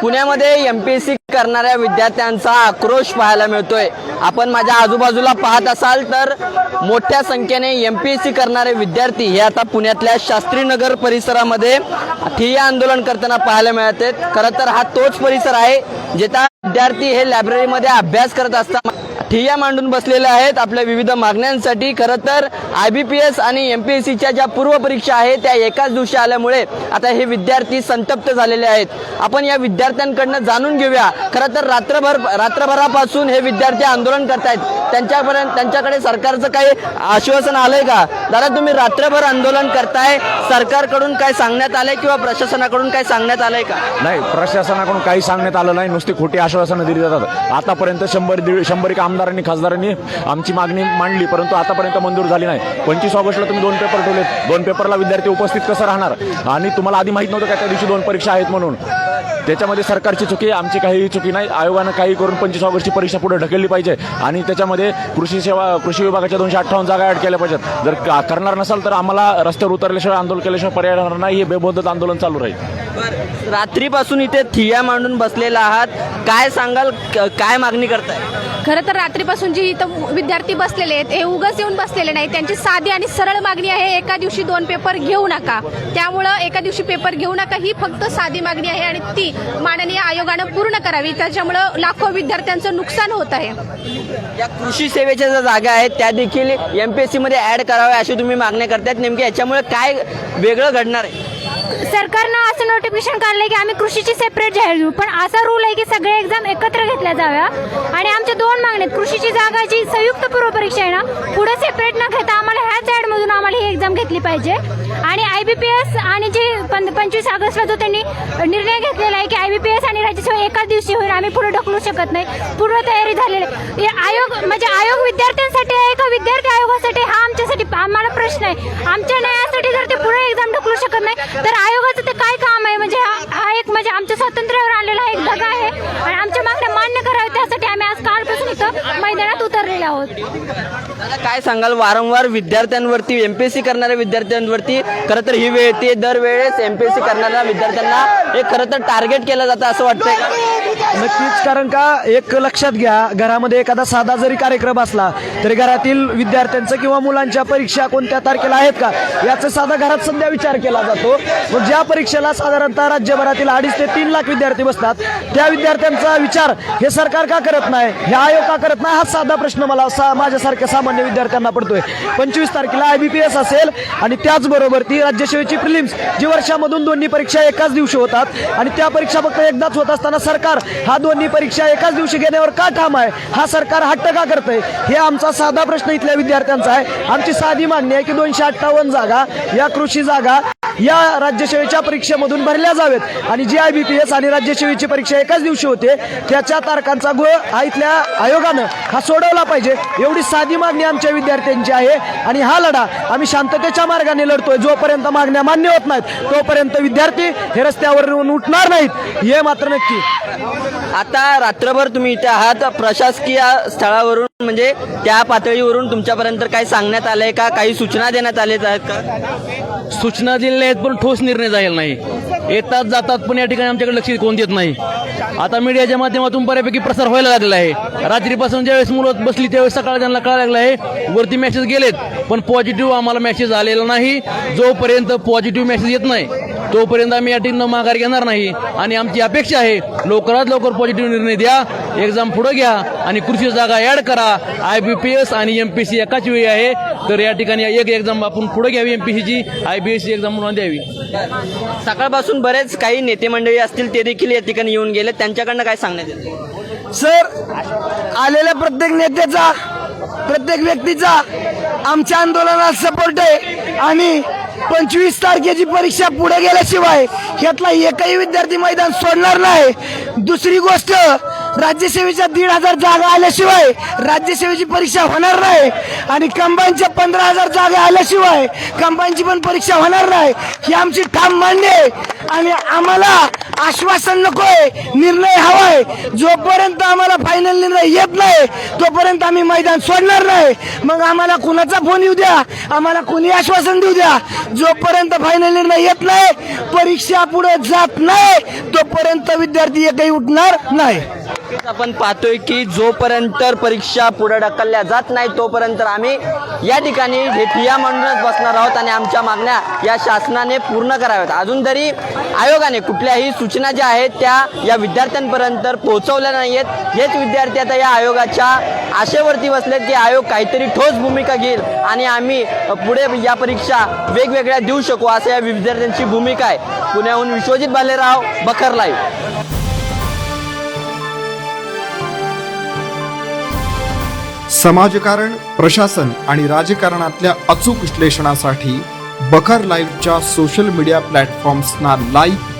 पुण्यामध्ये M P S C करणाऱ्या विद्यार्थ्यांचा आक्रोश पाहायला मिळतोय. आपण माझ्या आजूबाजूला पाहत असाल तर मोठ्या संख्येने एम पी एस सी करणारे विद्यार्थी हे आता पुण्यातल्या शास्त्रीनगर परिसरामध्ये ठिय्या आंदोलन करताना पाहायला मिळत आहेत. खरं तर हा तोच परिसर आहे जिथे विद्यार्थी हे लायब्ररीमध्ये अभ्यास करत असताना ठिय्या मांडून बसलेले आहेत आपल्या विविध मागण्यांसाठी. खरं तर आय बी पी एस आणि एम पी एस सीच्या ज्या पूर्वपरीक्षा आहेत त्या एकाच दिवशी आल्यामुळे आता हे विद्यार्थी संतप्त झालेले आहेत. आपण या विद्यार्थ्यांकडनं जाणून घेऊया. खरं तर रात्रभर रात्रभरापासून हे विद्यार्थी आंदोलन करतायत. त्यांच्यापर्यंत त्यांच्याकडे सरकारचं काही आश्वासन आलंय का? दादा तुम्ही रात्रभर आंदोलन करताय. सरकारकडून काय सांगण्यात आलंय किंवा प्रशासनाकडून काय सांगण्यात आलंय का? नाही प्रशासनाकडून काही सांगण्यात आलं नाही. नुसती खोटी आश्वासनं दिली जातात. आतापर्यंत शंभर दीड शंभर एक आमदारांनी खासदारांनी आमची मागणी मांडली परंतु आतापर्यंत मंजूर झाली नाही. पंचवीस ऑगस्टला तुम्ही दोन पेपर ठेवलेत. दोन पेपरला विद्यार्थी उपस्थित कसं राहणार? आणि तुम्हाला आधी माहीत नव्हतं का त्या दिवशी दोन परीक्षा आहेत म्हणून? त्याच्यामध्ये सरकारची चुकी आमची काही चुकी नाही. आयोगानं काही करून पंचवीस ऑगस्टची परीक्षा पुढे ढकलली पाहिजे. आणि त्याच्यामध्ये कृषी सेवा कृषी विभागाच्या दोनशे अठ्ठावन्न जागा ॲड केल्या पाहिजेत. जर करणार नसाल तर आम्हाला रस्त्यावर उतरल्याशिवाय आंदोलन केल्याशिवाय पर्याय राहणार नाही. हे बेबोधत आंदोलन चालू राहील. रात्रीपासून इथे थिया मांडून बसलेला आहात. काय सांगाल? काय मागणी करताय? खरं तर रात्रीपासून जी इथं विद्यार्थी बसलेले आहेत हे उगाच येऊन बसलेले नाही त्यांची साधी आणि सरळ मागणी आहे एका दिवशी दोन पेपर घेऊ नका. त्यामुळं एका दिवशी पेपर घेऊ नका ही फक्त साधी मागणी आहे आणि ती माननीय आयोगानं पूर्ण करावी. त्याच्यामुळं लाखो विद्यार्थ्यांचं नुकसान होत आहे. या कृषी सेवेच्या ज्या जागा आहेत त्या देखील एम पी एस सीमध्ये मध्ये ऍड कराव्या अशी तुम्ही मागण्या करतात नेमकी याच्यामुळे काय वेगळं घडणार आहे? सरकारनं असं नोटिफिकेशन काढलं की आम्ही कृषीची सेपरेट जाहीर देऊ. पण असा रूल आहे की सगळे एक्झाम एकत्र घेतल्या जाव्या. आणि आमच्या दोन मागण्या आहेत. कृषीची जागा जी संयुक्त पूर्व परीक्षा आहे ना पुढे सेपरेट न घेता आम्हाला ह्याच ॲडमधून आम्हाला ही एक्झाम घेतली पाहिजे. आणि आय बी पी एस आणि जे पं- पंचवीस ऑगस्टला जो त्यांनी निर्णय घेतलेला आहे की आय बी पी एस आणि राज्यसेवा एकाच दिवशी होईल आम्ही पुढे ढकलू शकत नाही. पूर्व तयारी झालेली आहे. आयोग म्हणजे आयोग विद्यार्थ्यांसाठी आहे का विद्यार्थी आयोगासाठी? हा आमच्यासाठी आम्हाला प्रश्न आहे. आमच्या न्यायासाठी जर ते पुढे एक्झाम ढकलू शकत नाही तर आयोगाचं ते काय काम आहे? म्हणजे हा एक म्हणजे आमच्या स्वातंत्र्यावर आलेला एक दगा आहे. आणि आमच्या मागण्या मान्य कराव्या त्यासाठी आम्ही आज काल मैदानात उतरलेले आहोत. काय सांगाल? वारंवार विद्यार्थ्यांवरती एम पी एस सी करणाऱ्या विद्यार्थ्यांवरती खरं तर ही वेळ येते. दरवेळेस एम पी एस सी करणाऱ्या विद्यार्थ्यांना हे खरं तर टार्गेट केलं जातं असं वाटतंय. का नक्कीच कारण का एक लक्षात घ्या घरामध्ये एखादा साधा जरी कार्यक्रम असला तरी घरातील विद्यार्थ्यांचं किंवा मुलांच्या परीक्षा कोणत्या तारखेला आहेत का याचा साधा घरात सध्या विचार केला जातो. मग ज्या परीक्षेला साधारणतः राज्यभरातील अडीच ते तीन लाख विद्यार्थी बसतात त्या विद्यार्थ्यांचा विचार हे सरकार का करत नाही? हे आयोग का करत नाही हा साधा प्रश्न मला सा माझ्यासारख्या सामान्य विद्यार्थ्यांना पडतोय. पंचवीस तारखेला आय बी पी एस असेल आणि त्याचबरोबर ती राज्यसेवेची प्रिलिम्स जी वर्षामधून दोन्ही परीक्षा एकाच दिवशी होतात आणि त्या परीक्षा फक्त एकदाच होत असताना सरकार हा दोन्ही परीक्षा एकाच दिवशी घेण्यावर का ठाम आहे? हा सरकार हट्ट का करतंय? हे आमचा साधा प्रश्न इथल्या विद्यार्थ्यांचा आहे. आमची साधी मागणी आहे की दोनशे अठ्ठावन्न जागा या कृषी जागा या राज्यसेवेच्या परीक्षेमधून भरल्या जावेत. आणि जी आय बी पी एस आणि राज्यसेवेची परीक्षा एकाच दिवशी होते. त्याच्या तारखांचा गो हा इथल्या आयोगानं हा सोडवला पाहिजे. एवढी साधी मागणी आमच्या विद्यार्थ्यांची आहे. आणि हा लढा आम्ही शांततेच्या मार्गाने लढतोय. जोपर्यंत मागण्या मान्य होत नाहीत तोपर्यंत विद्यार्थी हे रस्त्यावर उठणार नाहीत. हे मात्र नक्की. आता रात्रभर तुम्ही इथे आहात. प्रशासकीय स्थळावरून म्हणजे त्या पातळीवरून तुमच्यापर्यंत काही सांगण्यात आलंय का? काही सूचना देण्यात आल्या आहेत का? सूचना दिलेल्या आहेत पण ठोस निर्णय झालेला नाही. येतात जातात पण या ठिकाणी आमच्याकडे लक्ष कोण देत नाही. आता मीडियाच्या माध्यमातून बऱ्यापैकी प्रसार व्हायला लागलेला आहे. रात्रीपासून ज्यावेळेस मुलं बसली त्यावेळेस सकाळ त्यांना कळायला लागलं आहे वरती मेसेज गेलेत पण पॉझिटिव्ह आम्हाला मेसेज आलेला नाही. जोपर्यंत पॉझिटिव्ह मेसेज येत नाही तोपर्यंत आम्ही या टीमनं माघार घेणार नाही. आणि आमची अपेक्षा आहे लवकरात लवकर पॉझिटिव्ह निर्णय द्या एक्झाम पुढे घ्या आणि कृषी जागा ऍड करा. आय बी पी एस आणि एम पी सी एकाच वेळी आहे. तर या ठिकाणी एक एक्झाम आपण पुढे घ्यावी एम पी सीची I B S C exam म्हणून द्यावी. सकाळपासून बरेच काही नेते मंडळी असतील ते देखील या ठिकाणी येऊन गेले. त्यांच्याकडनं काय सांगण्यात येतं सर आलेल्या प्रत्येक नेत्याचा प्रत्येक व्यक्तीचा आमच्या आंदोलनात सपोर्ट आहे. आणि पंचवीस तारखेची परीक्षा पुढे गेल्याशिवाय यातला एकही विद्यार्थी मैदान सोडणार नाही. दुसरी गोष्ट राज्यसेवेच्या दीड हजार जागा आल्याशिवाय राज्यसेवेची परीक्षा होणार नाही. आणि कंबाईनच्या पंधरा हजार जागा आल्याशिवाय कंबाईनची पण परीक्षा होणार नाही. ही आमची ठाम मान्य आहे. आणि आम्हाला आश्वासन नकोय निर्णय हवाय. जोपर्यंत आम्हाला फायनल निर्णय येत नाही तोपर्यंत आम्ही मैदान सोडणार नाही. मग आम्हाला कुणाचा फोन येऊ द्या? आम्हाला कुणी आश्वासन देऊ द्या? जोपर्यंत फायनल निर्णय येत नाही परीक्षा पुढे जात नाही तोपर्यंत विद्यार्थी एकही उठणार नाही. आपण पाहतोय की जोपर्यंत परीक्षा पुढे ढकलल्या जात नाही तोपर्यंत आम्ही या ठिकाणी हे ठिया म्हणूनच बसणार आहोत आणि आमच्या मागण्या या शासनाने पूर्ण कराव्यात. अजून तरी आयोगाने कुठल्याही सूचना ज्या आहेत त्या या विद्यार्थ्यांपर्यंत पोहोचवल्या नाही आहेत हेच विद्यार्थी आता या आयोगाच्या आशेवरती बसलेत की आयोग काहीतरी ठोस भूमिका घेईल आणि आम्ही पुढे या परीक्षा वेगवेगळ्या देऊ शकू असं या विद्यार्थ्यांची भूमिका आहे. पुण्याहून विश्वजित भालेराव बखर लाईव्ह. समाजकारण प्रशासन आणि राजकारणातल्या अचूक विश्लेषणासाठी बखर लाईव्हच्या सोशल मीडिया प्लॅटफॉर्म्सना लाईक